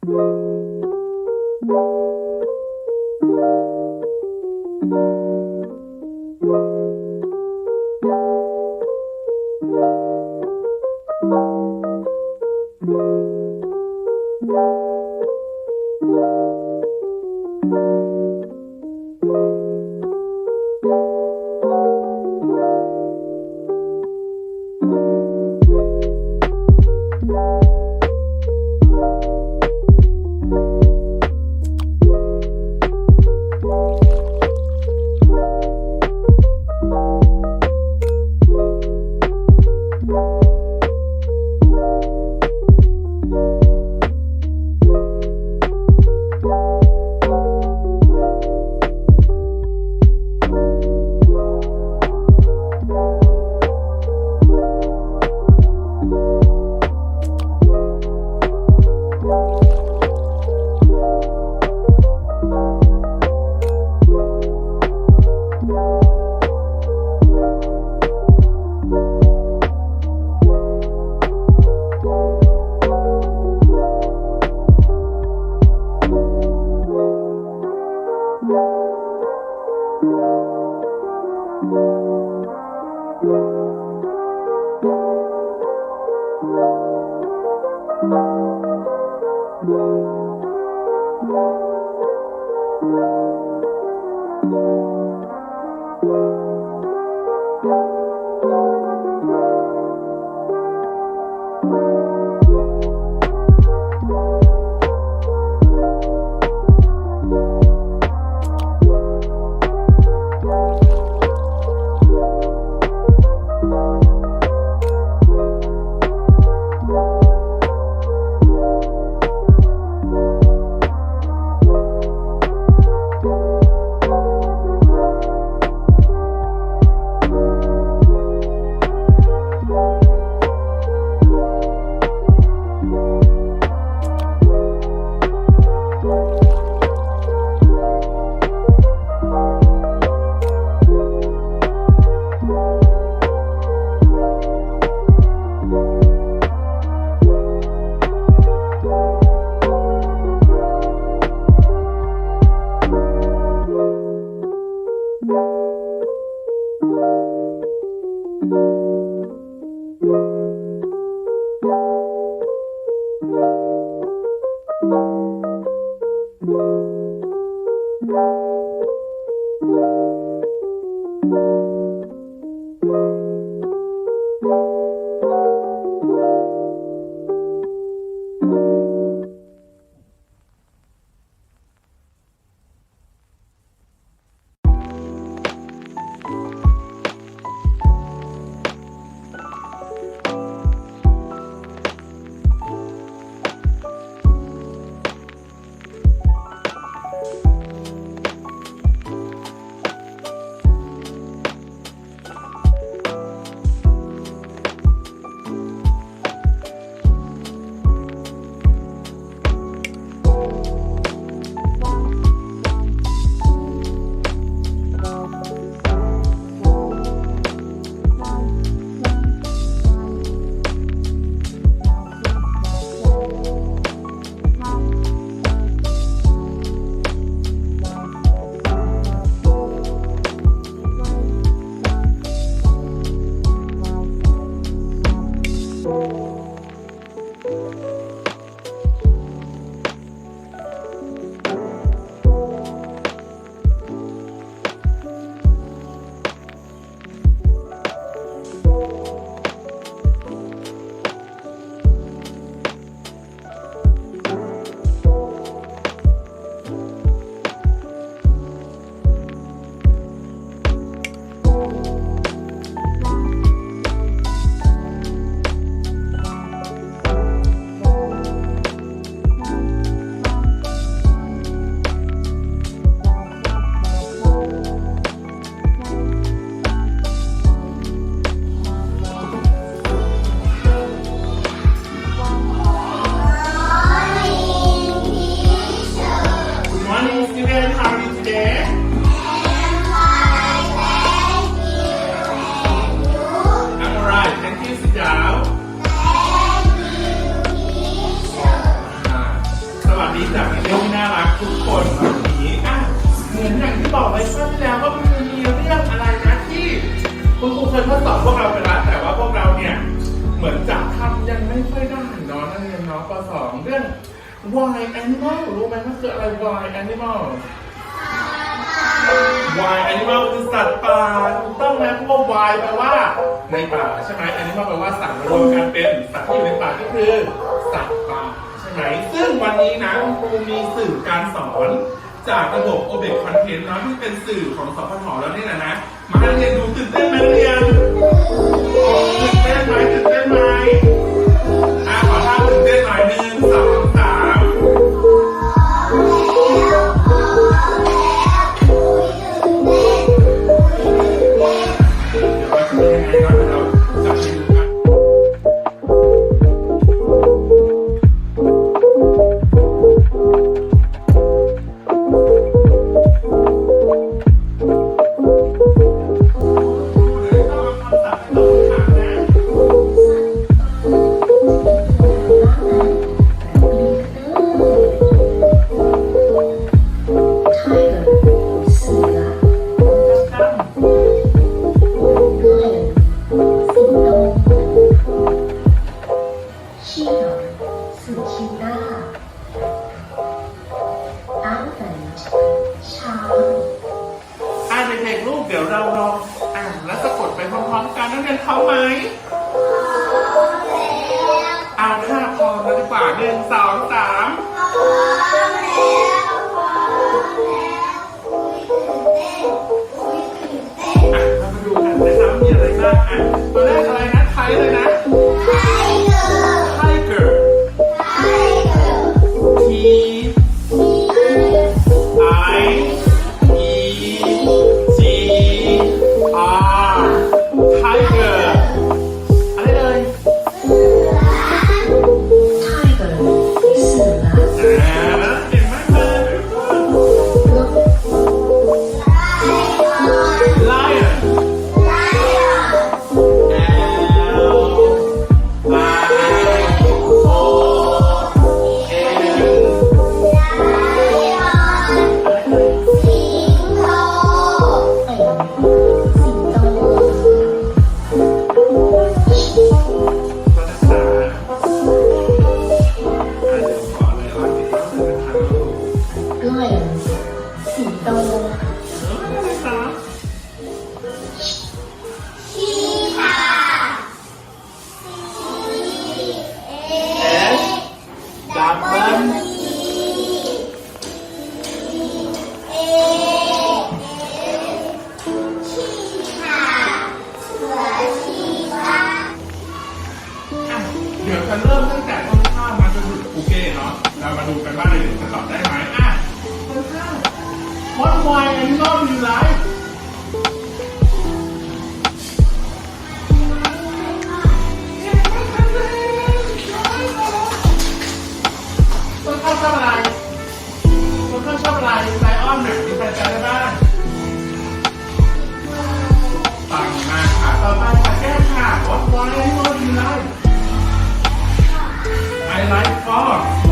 ค คุณครูเคยทดสอบพวกเราไปแล้วแต่ว่าพวกเราเนี่ย เหมือนจะทำยังไม่ค่อยได้เนาะนักเรียนเนาะปสองเรื่อง why animal รู้ไหมมันคืออะไร why animal why animal คือสัตว์ป่าถูกต้องไหมเพราะว่า why แปลว่า ในป่าใช่ไหม animal แปลว่าสัตว์รวมกันเป็นสัตว์ที่อยู่ในป่าก็คือสัตว์ป่าใช่ไหมซึ่งวันนี้นะคุณครูมีสื่อการสอนจากระบบ o b e c Content เนาะที่เป็นสื่อของสพทแล้วนี่นะนะ มาเรียนดูตื่นเต้นไหมนักเรียนตื่นเต้นไหมตื่นเต้นไหม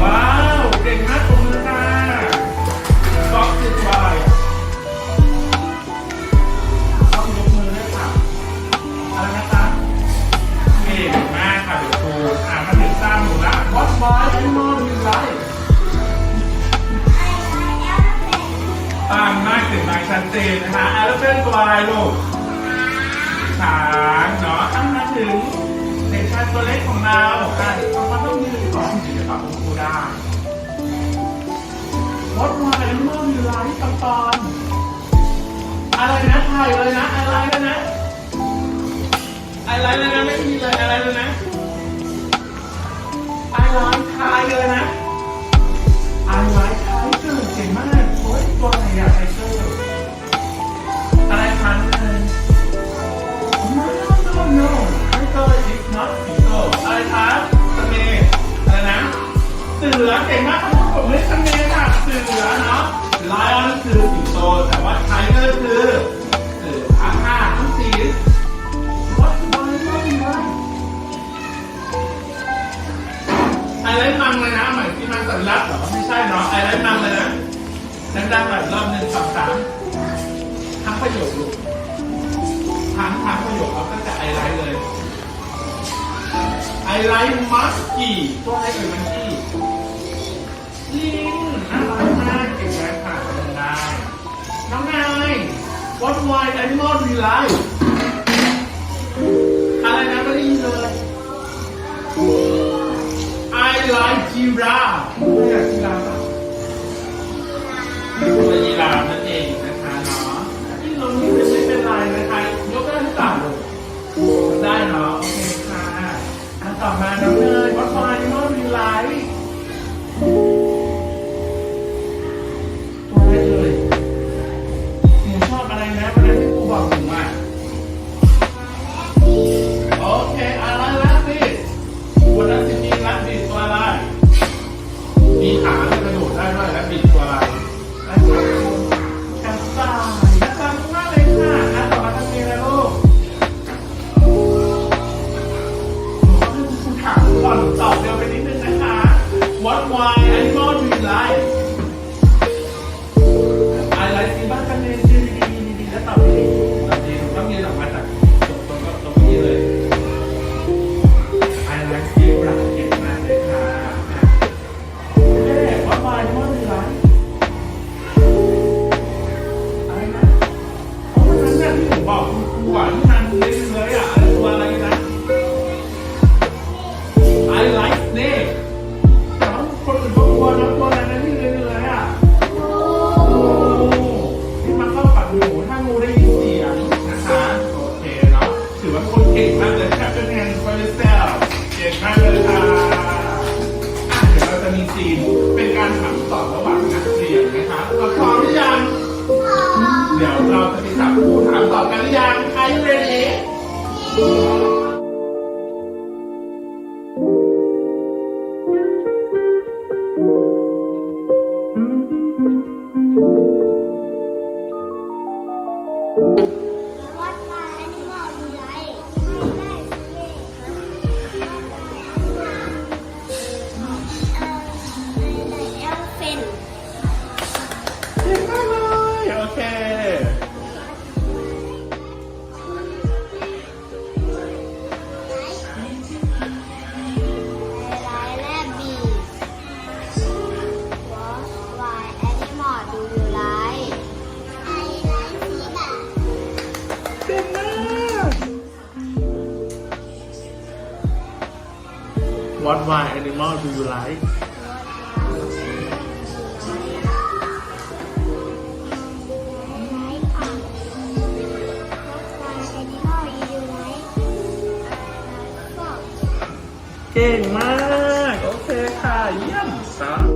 ว้าว เก่งมากปรบมือค่ะ fox is why ต้องยกมือด้วยค่ะอะไรนะคะเก่งมากค่ะเดี๋ยวครูอ่านมาถึงตามหนูละ What why animal do you like ปังมากถึงมาชัดเจนนะคะ elephant why ลูกช้างเนาะตั้งมาถึงเด็กชายตัวเล็กของเราอะ ตอบคุณครูได้ What why animal do you like ปังปอนอะไรนะไทยอะไรนะ อะไรเลยนะ อะไรเลยนะไม่มีเลยอะไรเลยนะ I like ไทยเลยนะ สือเก่งมากครับผมไม่ทำเนียนค่ะเสือเนาะ lion คือสิงโตแต่ว่า tiger คือ why I'm not relying I like giraffe จีน เป็นการถามตอบระหว่างนักเรียนนะคะเราพรอมหรือยัง เดี๋ยวเราจะไปสามคู่ถามตอบกันหรือยังใครเรียนเอ ก่งมากวัดวายแอนิมอลดูยูไลเก่งมาก โอเคค่ะ เยี่ยมสาม